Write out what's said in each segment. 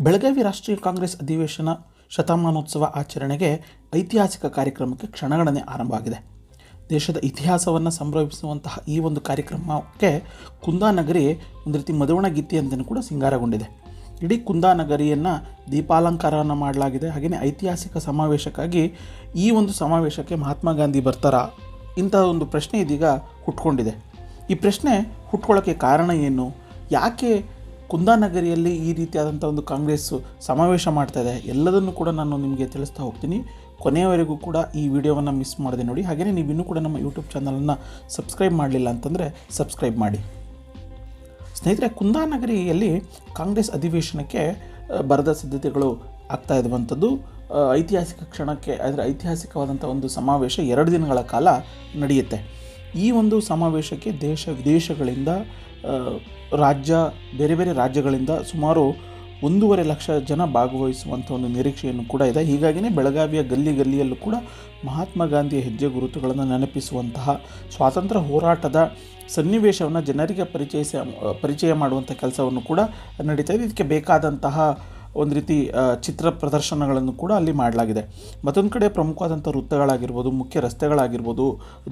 ಬೆಳಗಾವಿ ರಾಷ್ಟ್ರೀಯ ಕಾಂಗ್ರೆಸ್ ಅಧಿವೇಶನ ಶತಮಾನೋತ್ಸವ ಆಚರಣೆಗೆ ಐತಿಹಾಸಿಕ ಕಾರ್ಯಕ್ರಮಕ್ಕೆ ಕ್ಷಣಗಣನೆ ಆರಂಭವಾಗಿದೆ. ದೇಶದ ಇತಿಹಾಸವನ್ನು ಸಂಭ್ರಮಿಸುವಂತಹ ಈ ಒಂದು ಕಾರ್ಯಕ್ರಮಕ್ಕೆ ಕುಂದಾನಗರಿ ಒಂದು ರೀತಿ ಮದುವಣ ಅಂತಲೂ ಕೂಡ ಸಿಂಗಾರಗೊಂಡಿದೆ. ಇಡೀ ಕುಂದಾನಗರಿಯನ್ನು ದೀಪಾಲಂಕಾರವನ್ನು ಮಾಡಲಾಗಿದೆ. ಹಾಗೆಯೇ ಐತಿಹಾಸಿಕ ಸಮಾವೇಶಕ್ಕಾಗಿ ಈ ಒಂದು ಸಮಾವೇಶಕ್ಕೆ ಮಹಾತ್ಮ ಗಾಂಧಿ ಬರ್ತಾರಾ? ಇಂತಹ ಒಂದು ಪ್ರಶ್ನೆ ಇದೀಗ ಹುಟ್ಕೊಂಡಿದೆ. ಈ ಪ್ರಶ್ನೆ ಹುಟ್ಕೊಳ್ಳೋಕ್ಕೆ ಕಾರಣ ಏನು? ಯಾಕೆ ಕುಂದಾನಗರಿಯಲ್ಲಿ ಈ ರೀತಿಯಾದಂಥ ಒಂದು ಕಾಂಗ್ರೆಸ್ ಸಮಾವೇಶ ಮಾಡ್ತಾ ಇದೆ. ಎಲ್ಲದನ್ನು ಕೂಡ ನಾನು ನಿಮಗೆ ತಿಳಿಸ್ತಾ ಹೋಗ್ತೀನಿ. ಕೊನೆಯವರೆಗೂ ಕೂಡ ಈ ವಿಡಿಯೋವನ್ನು ಮಿಸ್ ಮಾಡದೆ ನೋಡಿ. ಹಾಗೆಯೇ ನೀವು ಇನ್ನೂ ಕೂಡ ನಮ್ಮ ಯೂಟ್ಯೂಬ್ ಚಾನಲನ್ನು ಸಬ್ಸ್ಕ್ರೈಬ್ ಮಾಡಲಿಲ್ಲ ಅಂತಂದರೆ ಸಬ್ಸ್ಕ್ರೈಬ್ ಮಾಡಿ. ಸ್ನೇಹಿತರೆ ಕುಂದಾನಗರಿಯಲ್ಲಿ ಕಾಂಗ್ರೆಸ್ ಅಧಿವೇಶನಕ್ಕೆ ಬರದ ಸಿದ್ಧತೆಗಳು ಆಗ್ತಾ ಇರುವಂಥದ್ದು. ಐತಿಹಾಸಿಕ ಕ್ಷಣಕ್ಕೆ ಅಂದರೆ ಐತಿಹಾಸಿಕವಾದಂಥ ಒಂದು ಸಮಾವೇಶ ಎರಡು ದಿನಗಳ ಕಾಲ ನಡೆಯುತ್ತೆ. ಈ ಒಂದು ಸಮಾವೇಶಕ್ಕೆ ದೇಶ ವಿದೇಶಗಳಿಂದ ರಾಜ್ಯ, ಬೇರೆ ಬೇರೆ ರಾಜ್ಯಗಳಿಂದ ಸುಮಾರು ಒಂದೂವರೆ ಲಕ್ಷ ಜನ ಭಾಗವಹಿಸುವಂಥ ಒಂದು ನಿರೀಕ್ಷೆಯನ್ನು ಕೂಡ ಇದೆ. ಹೀಗಾಗಿಯೇ ಬೆಳಗಾವಿಯ ಗಲ್ಲಿ ಗಲ್ಲಿಯಲ್ಲೂ ಕೂಡ ಮಹಾತ್ಮ ಗಾಂಧಿಯ ಹೆಜ್ಜೆ ಗುರುತುಗಳನ್ನು ನೆನಪಿಸುವಂತಹ ಸ್ವಾತಂತ್ರ್ಯ ಹೋರಾಟದ ಸನ್ನಿವೇಶವನ್ನು ಜನರಿಗೆ ಪರಿಚಯಿಸ, ಪರಿಚಯ ಮಾಡುವಂಥ ಕೆಲಸವನ್ನು ಕೂಡ ನಡೀತಾ ಇದೆ. ಇದಕ್ಕೆ ಬೇಕಾದಂತಹ ಒಂದು ರೀತಿ ಚಿತ್ರ ಪ್ರದರ್ಶನಗಳನ್ನು ಕೂಡ ಅಲ್ಲಿ ಮಾಡಲಾಗಿದೆ. ಮತ್ತೊಂದು ಕಡೆ ಪ್ರಮುಖವಾದಂಥ ವೃತ್ತಗಳಾಗಿರ್ಬೋದು, ಮುಖ್ಯ ರಸ್ತೆಗಳಾಗಿರ್ಬೋದು,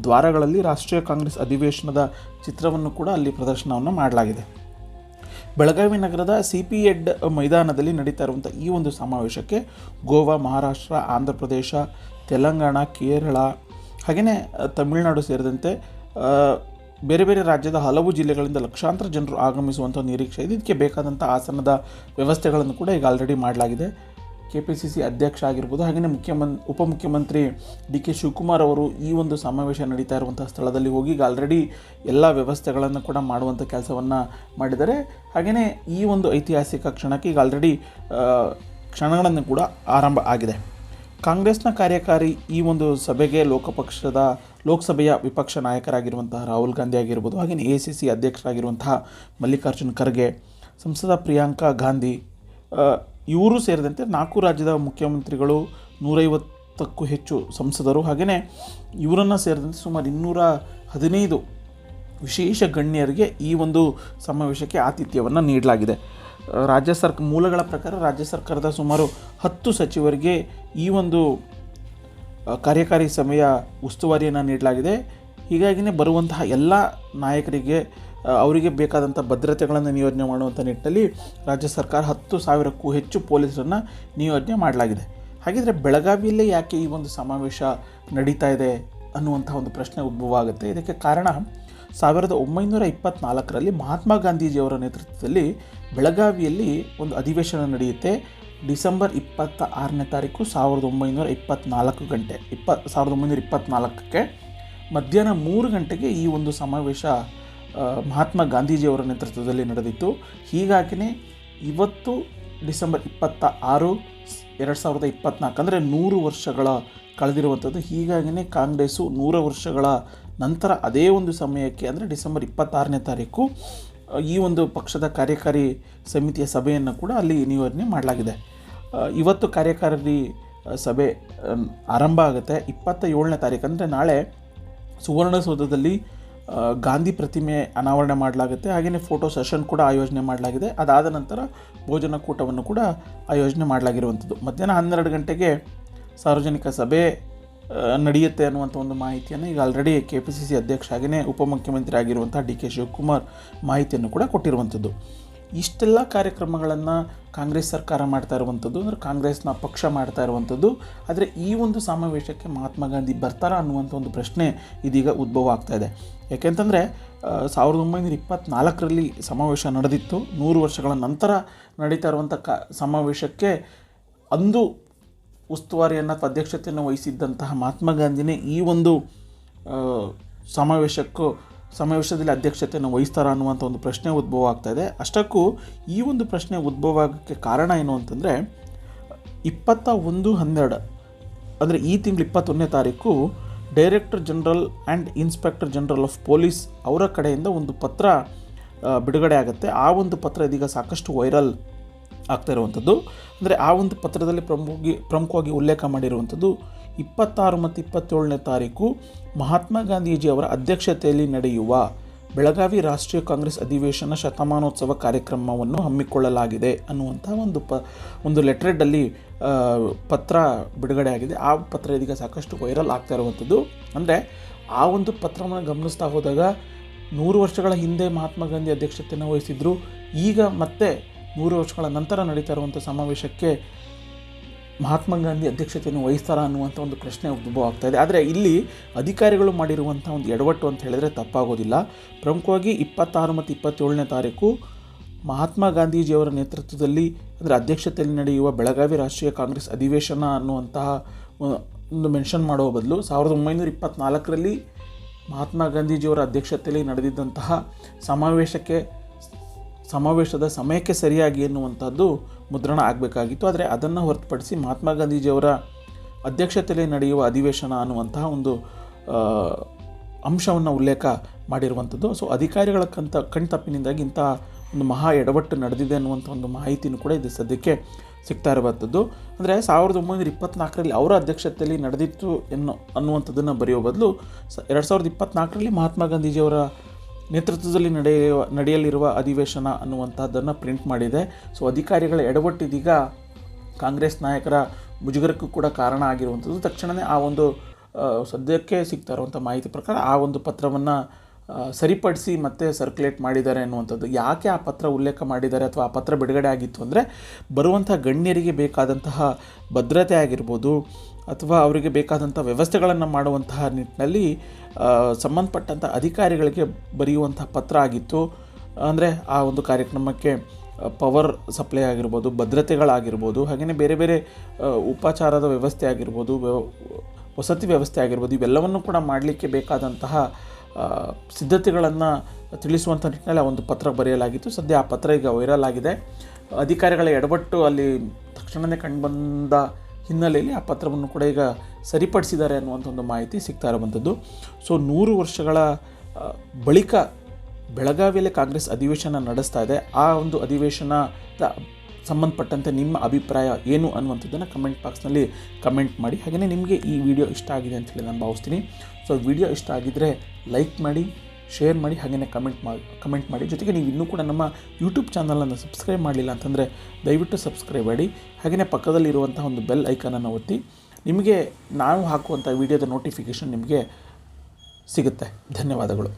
ದ್ವಾರಗಳಲ್ಲಿ ರಾಷ್ಟ್ರೀಯ ಕಾಂಗ್ರೆಸ್ ಅಧಿವೇಶನದ ಚಿತ್ರವನ್ನು ಕೂಡ ಅಲ್ಲಿ ಪ್ರದರ್ಶನವನ್ನು ಮಾಡಲಾಗಿದೆ. ಬೆಳಗಾವಿ ನಗರದ ಸಿ ಪಿ ಎಡ್ ಮೈದಾನದಲ್ಲಿ ನಡೀತಾ ಇರುವಂಥ ಈ ಒಂದು ಸಮಾವೇಶಕ್ಕೆ ಗೋವಾ, ಮಹಾರಾಷ್ಟ್ರ, ಆಂಧ್ರ ಪ್ರದೇಶ, ತೆಲಂಗಾಣ, ಕೇರಳ, ಹಾಗೆಯೇ ತಮಿಳುನಾಡು ಸೇರಿದಂತೆ ಬೇರೆ ಬೇರೆ ರಾಜ್ಯದ ಹಲವು ಜಿಲ್ಲೆಗಳಿಂದ ಲಕ್ಷಾಂತರ ಜನರು ಆಗಮಿಸುವಂಥ ನಿರೀಕ್ಷೆ ಇದೆ. ಇದಕ್ಕೆ ಬೇಕಾದಂಥ ಆಸನದ ವ್ಯವಸ್ಥೆಗಳನ್ನು ಕೂಡ ಈಗ ಆಲ್ರೆಡಿ ಮಾಡಲಾಗಿದೆ. ಕೆ ಪಿ ಸಿ ಸಿ ಅಧ್ಯಕ್ಷ ಆಗಿರ್ಬೋದು, ಹಾಗೆಯೇ ಮುಖ್ಯಮಂ, ಉಪಮುಖ್ಯಮಂತ್ರಿ ಡಿ ಕೆ ಶಿವಕುಮಾರ್ ಅವರು ಈ ಒಂದು ಸಮಾವೇಶ ನಡೀತಾ ಇರುವಂಥ ಸ್ಥಳದಲ್ಲಿ ಹೋಗಿ ಈಗ ಆಲ್ರೆಡಿ ಎಲ್ಲ ವ್ಯವಸ್ಥೆಗಳನ್ನು ಕೂಡ ಮಾಡುವಂಥ ಕೆಲಸವನ್ನು ಮಾಡಿದ್ದಾರೆ. ಹಾಗೆಯೇ ಈ ಒಂದು ಐತಿಹಾಸಿಕ ಕ್ಷಣಕ್ಕೆ ಈಗ ಆಲ್ರೆಡಿ ಕ್ಷಣಗಳನ್ನು ಕೂಡ ಆರಂಭ ಆಗಿದೆ. ಕಾಂಗ್ರೆಸ್ನ ಕಾರ್ಯಕಾರಿ ಈ ಒಂದು ಸಭೆಗೆ ಲೋಕಪಕ್ಷದ ಲೋಕಸಭೆಯ ವಿಪಕ್ಷ ನಾಯಕರಾಗಿರುವಂತಹ ರಾಹುಲ್ ಗಾಂಧಿ ಆಗಿರ್ಬೋದು ಹಾಗೆಯೇ ಎ ಸಿ ಸಿ ಅಧ್ಯಕ್ಷರಾಗಿರುವಂತಹ ಮಲ್ಲಿಕಾರ್ಜುನ್ ಖರ್ಗೆ, ಸಂಸದ ಪ್ರಿಯಾಂಕಾ ಗಾಂಧಿ ಇವರು ಸೇರಿದಂತೆ ನಾಲ್ಕು ರಾಜ್ಯದ ಮುಖ್ಯಮಂತ್ರಿಗಳು, ನೂರೈವತ್ತಕ್ಕೂ ಹೆಚ್ಚು ಸಂಸದರು ಹಾಗೆಯೇ ಇವರನ್ನು ಸೇರಿದಂತೆ ಸುಮಾರು ಇನ್ನೂರ ಹದಿನೈದು ವಿಶೇಷ ಗಣ್ಯರಿಗೆ ಈ ಒಂದು ಸಮಾವೇಶಕ್ಕೆ ಆತಿಥ್ಯವನ್ನು ನೀಡಲಾಗಿದೆ. ರಾಜ್ಯ ಸರ್ಕ, ಮೂಲಗಳ ಪ್ರಕಾರ ರಾಜ್ಯ ಸರ್ಕಾರದ ಸುಮಾರು ಹತ್ತು ಸಚಿವರಿಗೆ ಈ ಒಂದು ಕಾರ್ಯಕಾರಿ ಸಮಯ ಉಸ್ತುವಾರಿಯನ್ನು ನೀಡಲಾಗಿದೆ. ಹೀಗಾಗಿಯೇ ಬರುವಂತಹ ಎಲ್ಲ ನಾಯಕರಿಗೆ ಅವರಿಗೆ ಬೇಕಾದಂಥ ಭದ್ರತೆಗಳನ್ನು ನಿಯೋಜನೆ ಮಾಡುವಂಥ ನಿಟ್ಟಿನಲ್ಲಿ ರಾಜ್ಯ ಸರ್ಕಾರ ಹತ್ತು ಸಾವಿರಕ್ಕೂ ಹೆಚ್ಚು ಪೊಲೀಸರನ್ನು ನಿಯೋಜನೆ ಮಾಡಲಾಗಿದೆ. ಹಾಗಿದ್ರೆ ಬೆಳಗಾವಿಯಲ್ಲೇ ಯಾಕೆ ಈ ಒಂದು ಸಮಾವೇಶ ನಡೀತಾ ಇದೆ ಅನ್ನುವಂಥ ಒಂದು ಪ್ರಶ್ನೆ ಉದ್ಭವ ಆಗುತ್ತೆ. ಇದಕ್ಕೆ ಕಾರಣ ಸಾವಿರದ ಒಂಬೈನೂರ ಇಪ್ಪತ್ತ್ನಾಲ್ಕರಲ್ಲಿ ಮಹಾತ್ಮ ಗಾಂಧೀಜಿಯವರ ನೇತೃತ್ವದಲ್ಲಿ ಬೆಳಗಾವಿಯಲ್ಲಿ ಒಂದು ಅಧಿವೇಶನ ನಡೆಯುತ್ತೆ. ಡಿಸೆಂಬರ್ ಇಪ್ಪತ್ತ ಆರನೇ ತಾರೀಕು ಸಾವಿರದ ಒಂಬೈನೂರ ಇಪ್ಪತ್ತ್ನಾಲ್ಕು ಗಂಟೆ. ಇಪ್ಪ, ಸಾವಿರದ ಒಂಬೈನೂರ ಇಪ್ಪತ್ತ್ನಾಲ್ಕಕ್ಕೆ ಮಧ್ಯಾಹ್ನ ಮೂರು ಗಂಟೆಗೆ ಈ ಒಂದು ಸಮಾವೇಶ ಮಹಾತ್ಮ ಗಾಂಧೀಜಿಯವರ ನೇತೃತ್ವದಲ್ಲಿ ನಡೆದಿತ್ತು. ಹೀಗಾಗಿಯೇ ಇವತ್ತು ಡಿಸೆಂಬರ್ ಇಪ್ಪತ್ತ ಆರು ಎರಡು ಸಾವಿರದ ಇಪ್ಪತ್ತ್ನಾಲ್ಕು ಅಂದರೆ ನೂರು ವರ್ಷಗಳ ಕಳೆದಿರುವಂಥದ್ದು. ಹೀಗಾಗಿಯೇ ಕಾಂಗ್ರೆಸ್ಸು ನೂರು ವರ್ಷಗಳ ನಂತರ ಅದೇ ಒಂದು ಸಮಯಕ್ಕೆ ಅಂದರೆ ಡಿಸೆಂಬರ್ ಇಪ್ಪತ್ತಾರನೇ ತಾರೀಕು ಈ ಒಂದು ಪಕ್ಷದ ಕಾರ್ಯಕಾರಿ ಸಮಿತಿಯ ಸಭೆಯನ್ನು ಕೂಡ ಅಲ್ಲಿ ನಿಯೋಜನೆ ಮಾಡಲಾಗಿದೆ. ಇವತ್ತು ಕಾರ್ಯಕಾರಿ ಸಭೆ ಆರಂಭ ಆಗುತ್ತೆ. ಇಪ್ಪತ್ತ ಏಳನೇ ತಾರೀಕು ಅಂದರೆ ನಾಳೆ ಸುವರ್ಣಸೌಧದಲ್ಲಿ ಗಾಂಧಿ ಪ್ರತಿಮೆ ಅನಾವರಣೆ ಮಾಡಲಾಗುತ್ತೆ. ಹಾಗೆಯೇ ಫೋಟೋ ಸೆಷನ್ ಕೂಡ ಆಯೋಜನೆ ಮಾಡಲಾಗಿದೆ. ಅದಾದ ನಂತರ ಭೋಜನ ಕೂಟವನ್ನು ಕೂಡ ಆಯೋಜನೆ ಮಾಡಲಾಗಿರುವಂಥದ್ದು. ಮಧ್ಯಾಹ್ನ ಹನ್ನೆರಡು ಗಂಟೆಗೆ ಸಾರ್ವಜನಿಕ ಸಭೆ ನಡೆಯುತ್ತೆ ಅನ್ನುವಂಥ ಒಂದು ಮಾಹಿತಿಯನ್ನು ಈಗ already K P C C ಅಧ್ಯಕ್ಷ ಹಾಗೆಯೇ ಉಪಮುಖ್ಯಮಂತ್ರಿ ಆಗಿರುವಂಥ ಡಿ ಕೆ ಶಿವಕುಮಾರ್ ಮಾಹಿತಿಯನ್ನು ಕೂಡ ಕೊಟ್ಟಿರುವಂಥದ್ದು. ಇಷ್ಟೆಲ್ಲ ಕಾರ್ಯಕ್ರಮಗಳನ್ನು ಕಾಂಗ್ರೆಸ್ ಸರ್ಕಾರ ಮಾಡ್ತಾ ಇರುವಂಥದ್ದು, ಅಂದರೆ ಕಾಂಗ್ರೆಸ್ನ ಪಕ್ಷ ಮಾಡ್ತಾ ಇರುವಂಥದ್ದು. ಆದರೆ ಈ ಒಂದು ಸಮಾವೇಶಕ್ಕೆ ಮಹಾತ್ಮ ಗಾಂಧಿ ಬರ್ತಾರಾ ಅನ್ನುವಂಥ ಒಂದು ಪ್ರಶ್ನೆ ಇದೀಗ ಉದ್ಭವ ಆಗ್ತಾ ಇದೆ. ಯಾಕೆಂತಂದರೆ ಸಾವಿರದ ಒಂಬೈನೂರ ಇಪ್ಪತ್ತ್ನಾಲ್ಕರಲ್ಲಿ ಸಮಾವೇಶ ನಡೆದಿತ್ತು. ನೂರು ವರ್ಷಗಳ ನಂತರ ನಡೀತಾ ಇರುವಂಥ ಕ, ಸಮಾವೇಶಕ್ಕೆ ಅಂದು ಉಸ್ತುವಾರಿಯನ್ನು ಅಧ್ಯಕ್ಷತೆಯನ್ನು ವಹಿಸಿದ್ದಂತಹ ಮಹಾತ್ಮ ಗಾಂಧಿನೇ ಈ ಒಂದು ಸಮಾವೇಶಕ್ಕೂ ಸಮಾವೇಶದಲ್ಲಿ ಅಧ್ಯಕ್ಷತೆಯನ್ನು ವಹಿಸ್ತಾರ ಅನ್ನುವಂಥ ಒಂದು ಪ್ರಶ್ನೆ ಉದ್ಭವ ಆಗ್ತಾ ಇದೆ. ಅಷ್ಟಕ್ಕೂ ಈ ಒಂದು ಪ್ರಶ್ನೆ ಉದ್ಭವ ಆಗೋಕ್ಕೆ ಕಾರಣ ಏನು ಅಂತಂದರೆ, ಇಪ್ಪತ್ತ ಒಂದು ಹನ್ನೆರಡು, ಅಂದರೆ ಈ ತಿಂಗಳು ಇಪ್ಪತ್ತೊಂದನೇ ತಾರೀಕು director general and inspector general of police ಅವರ ಕಡೆಯಿಂದ ಒಂದು ಪತ್ರ ಬಿಡುಗಡೆ ಆಗುತ್ತೆ. ಆ ಒಂದು ಪತ್ರ ಇದೀಗ ಸಾಕಷ್ಟು ವೈರಲ್ ಆಗ್ತಾ ಇರುವಂಥದ್ದು. ಅಂದರೆ ಆ ಒಂದು ಪತ್ರದಲ್ಲಿ ಪ್ರಮುಖವಾಗಿ ಪ್ರಮುಖವಾಗಿ ಉಲ್ಲೇಖ ಮಾಡಿರುವಂಥದ್ದು ಇಪ್ಪತ್ತಾರು ಮತ್ತು ಇಪ್ಪತ್ತೇಳನೇ ತಾರೀಕು ಮಹಾತ್ಮ ಗಾಂಧೀಜಿ ಅವರ ಅಧ್ಯಕ್ಷತೆಯಲ್ಲಿ ನಡೆಯುವ ಬೆಳಗಾವಿ ರಾಷ್ಟ್ರೀಯ ಕಾಂಗ್ರೆಸ್ ಅಧಿವೇಶನ ಶತಮಾನೋತ್ಸವ ಕಾರ್ಯಕ್ರಮವನ್ನು ಹಮ್ಮಿಕೊಳ್ಳಲಾಗಿದೆ ಅನ್ನುವಂಥ ಒಂದು ಪ, ಒಂದು ಲೆಟ್ರೆಡಲ್ಲಿ ಪತ್ರ ಬಿಡುಗಡೆ ಆಗಿದೆ ಆ ಪತ್ರ ಇದೀಗ ಸಾಕಷ್ಟು ವೈರಲ್ ಆಗ್ತಾ ಇರುವಂಥದ್ದು. ಅಂದರೆ ಆ ಒಂದು ಪತ್ರವನ್ನು ಗಮನಿಸ್ತಾ ಹೋದಾಗ ನೂರು ವರ್ಷಗಳ ಹಿಂದೆ ಮಹಾತ್ಮ ಗಾಂಧಿ ಅಧ್ಯಕ್ಷತೆಯನ್ನು ವಹಿಸಿದ್ರು. ಈಗ ಮತ್ತೆ ನೂರು ವರ್ಷಗಳ ನಂತರ ನಡೀತಾ ಇರುವಂಥ ಸಮಾವೇಶಕ್ಕೆ ಮಹಾತ್ಮ ಗಾಂಧಿ ಅಧ್ಯಕ್ಷತೆಯನ್ನು ವಹಿಸ್ತಾರ ಅನ್ನುವಂಥ ಒಂದು ಪ್ರಶ್ನೆ ಉದ್ಭವ ಆಗ್ತಾ ಇದೆ. ಆದರೆ ಇಲ್ಲಿ ಅಧಿಕಾರಿಗಳು ಮಾಡಿರುವಂಥ ಒಂದು ಎಡವಟ್ಟು ಅಂತ ಹೇಳಿದ್ರೆ ತಪ್ಪಾಗೋದಿಲ್ಲ. ಪ್ರಮುಖವಾಗಿ ಇಪ್ಪತ್ತಾರು ಮತ್ತು ಇಪ್ಪತ್ತೇಳನೇ ತಾರೀಕು ಮಹಾತ್ಮ ಗಾಂಧೀಜಿಯವರ ನೇತೃತ್ವದಲ್ಲಿ ಅಂದರೆ ಅಧ್ಯಕ್ಷತೆಯಲ್ಲಿ ನಡೆಯುವ ಬೆಳಗಾವಿ ರಾಷ್ಟ್ರೀಯ ಕಾಂಗ್ರೆಸ್ ಅಧಿವೇಶನ ಅನ್ನುವಂತಹ ಒಂದು ಮೆನ್ಷನ್ ಮಾಡುವ ಬದಲು ಸಾವಿರದ ಒಂಬೈನೂರ ಇಪ್ಪತ್ತ್ನಾಲ್ಕರಲ್ಲಿ ಮಹಾತ್ಮ ಗಾಂಧೀಜಿಯವರ ಅಧ್ಯಕ್ಷತೆಯಲ್ಲಿ ನಡೆದಿದ್ದಂತಹ ಸಮಾವೇಶಕ್ಕೆ ಸಮಾವೇಶದ ಸಮಯಕ್ಕೆ ಸರಿಯಾಗಿ ಎನ್ನುವಂಥದ್ದು ಮುದ್ರಣ ಆಗಬೇಕಾಗಿತ್ತು. ಆದರೆ ಅದನ್ನು ಹೊರತುಪಡಿಸಿ ಮಹಾತ್ಮ ಗಾಂಧೀಜಿಯವರ ಅಧ್ಯಕ್ಷತೆಯಲ್ಲಿ ನಡೆಯುವ ಅಧಿವೇಶನ ಅನ್ನುವಂತಹ ಒಂದು ಅಂಶವನ್ನು ಉಲ್ಲೇಖ ಮಾಡಿರುವಂಥದ್ದು ಸೊ ಅಧಿಕಾರಿಗಳ ಕಂತ, ಕಣ್ತಪ್ಪಿನಿಂದಾಗಿ ಇಂಥ ಒಂದು ಮಹಾ ಎಡವಟ್ಟು ನಡೆದಿದೆ ಅನ್ನುವಂಥ ಒಂದು ಮಾಹಿತಿನೂ ಕೂಡ ಇದು ಸದ್ಯಕ್ಕೆ ಸಿಗ್ತಾ ಇರುವಂಥದ್ದು ಅಂದರೆ ಸಾವಿರದ ಒಂಬೈನೂರ ಇಪ್ಪತ್ನಾಲ್ಕರಲ್ಲಿ ಅವರ ಅಧ್ಯಕ್ಷತೆಯಲ್ಲಿ ನಡೆದಿತ್ತು ಎನ್ನು, ಅನ್ನುವಂಥದ್ದನ್ನು ಬರೆಯೋ ಬದಲು ಸ, ಎರಡು ಸಾವಿರದ ಇಪ್ಪತ್ನಾಲ್ಕರಲ್ಲಿ ಮಹಾತ್ಮ ಗಾಂಧೀಜಿಯವರ ನೇತೃತ್ವದಲ್ಲಿ ನಡೆಯುವ ನಡೆಯಲಿರುವ ಅಧಿವೇಶನ ಅನ್ನುವಂಥದ್ದನ್ನು ಪ್ರಿಂಟ್ ಮಾಡಿದೆ. ಸೊ ಅಧಿಕಾರಿಗಳ ಎಡವಟ್ಟಿದೀಗ ಕಾಂಗ್ರೆಸ್ ನಾಯಕರ ಮುಜುಗರಕ್ಕೂ ಕೂಡ ಕಾರಣ ಆಗಿರುವಂಥದ್ದು. ತಕ್ಷಣವೇ ಆ ಒಂದು ಸದ್ಯಕ್ಕೆ ಸಿಗ್ತಾ ಇರುವಂಥ ಮಾಹಿತಿ ಪ್ರಕಾರ ಆ ಒಂದು ಪತ್ರವನ್ನು ಸರಿಪಡಿಸಿ ಮತ್ತೆ ಸರ್ಕ್ಯುಲೇಟ್ ಮಾಡಿದ್ದಾರೆ ಅನ್ನುವಂಥದ್ದು. ಯಾಕೆ ಆ ಪತ್ರ ಉಲ್ಲೇಖ ಮಾಡಿದ್ದಾರೆ ಅಥವಾ ಆ ಪತ್ರ ಬಿಡುಗಡೆ ಆಗಿತ್ತು ಅಂದರೆ, ಬರುವಂಥ ಗಣ್ಯರಿಗೆ ಬೇಕಾದಂತಹ ಭದ್ರತೆ ಆಗಿರ್ಬೋದು ಅಥವಾ ಅವರಿಗೆ ಬೇಕಾದಂಥ ವ್ಯವಸ್ಥೆಗಳನ್ನು ಮಾಡುವಂತಹ ನಿಟ್ಟಿನಲ್ಲಿ ಸಂಬಂಧಪಟ್ಟಂಥ ಅಧಿಕಾರಿಗಳಿಗೆ ಬರೆಯುವಂಥ ಪತ್ರ ಆಗಿತ್ತು. ಅಂದರೆ ಆ ಒಂದು ಕಾರ್ಯಕ್ರಮಕ್ಕೆ ಪವರ್ ಸಪ್ಲೈ ಆಗಿರ್ಬೋದು, ಭದ್ರತೆಗಳಾಗಿರ್ಬೋದು, ಹಾಗೆಯೇ ಬೇರೆ ಬೇರೆ ಉಪಚಾರದ ವ್ಯವಸ್ಥೆ ಆಗಿರ್ಬೋದು ವಸತಿ ವ್ಯವಸ್ಥೆ ಆಗಿರ್ಬೋದು, ಇವೆಲ್ಲವನ್ನು ಕೂಡ ಮಾಡಲಿಕ್ಕೆ ಬೇಕಾದಂತಹ ಸಿದ್ಧತೆಗಳನ್ನು ತಿಳಿಸುವಂಥ ನಿಟ್ಟಿನಲ್ಲಿ ಆ ಒಂದು ಪತ್ರ ಬರೆಯಲಾಗಿತ್ತು. ಸದ್ಯ ಆ ಪತ್ರ ಈಗ ವೈರಲ್ ಆಗಿದೆ. ಅಧಿಕಾರಿಗಳ ಎಡವಟ್ಟು ಅಲ್ಲಿ ತಕ್ಷಣವೇ ಕಂಡುಬಂದ ಹಿನ್ನೆಲೆಯಲ್ಲಿ ಆ ಪತ್ರವನ್ನು ಕೂಡ ಈಗ ಸರಿಪಡಿಸಿದ್ದಾರೆ ಅನ್ನುವಂಥ ಒಂದು ಮಾಹಿತಿ ಸಿಗ್ತಾ ಇರುವಂಥದ್ದು. ಸೊ, ನೂರು ವರ್ಷಗಳ ಬಳಿಕ ಬೆಳಗಾವಿಯಲ್ಲಿ ಕಾಂಗ್ರೆಸ್ ಅಧಿವೇಶನ ನಡೆಸ್ತಾ ಇದೆ. ಆ ಒಂದು ಅಧಿವೇಶನದ ಸಂಬಂಧಪಟ್ಟಂತೆ ನಿಮ್ಮ ಅಭಿಪ್ರಾಯ ಏನು ಅನ್ನುವಂಥದ್ದನ್ನು ಕಮೆಂಟ್ ಬಾಕ್ಸ್ನಲ್ಲಿ ಕಮೆಂಟ್ ಮಾಡಿ. ಹಾಗೆಯೇ ನಿಮಗೆ ಈ ವಿಡಿಯೋ ಇಷ್ಟ ಆಗಿದೆ ಅಂತ ಹೇಳಿ ನಾನು ಭಾವಿಸ್ತೀನಿ. ಸೊ, ವಿಡಿಯೋ ಇಷ್ಟ ಆಗಿದ್ದರೆ ಲೈಕ್ ಮಾಡಿ ಶೇರ್ ಮಾಡಿ ಹಾಗೆಯೇ ಕಮೆಂಟ್ ಮಾಡಿ ಕಮೆಂಟ್ ಮಾಡಿ. ಜೊತೆಗೆ ನೀವು ಇನ್ನೂ ಕೂಡ ನಮ್ಮ ಯೂಟ್ಯೂಬ್ ಚಾನಲನ್ನು ಸಬ್ಸ್ಕ್ರೈಬ್ ಮಾಡಲಿಲ್ಲ ಅಂತಂದರೆ ದಯವಿಟ್ಟು ಸಬ್ಸ್ಕ್ರೈಬ್ ಮಾಡಿ. ಹಾಗೆಯೇ ಪಕ್ಕದಲ್ಲಿರುವಂಥ ಒಂದು ಬೆಲ್ ಐಕಾನನ್ನು ಒತ್ತಿ. ನಿಮಗೆ ನಾವು ಹಾಕುವಂಥ ವಿಡಿಯೋದ ನೋಟಿಫಿಕೇಷನ್ ನಿಮಗೆ ಸಿಗುತ್ತೆ. ಧನ್ಯವಾದಗಳು.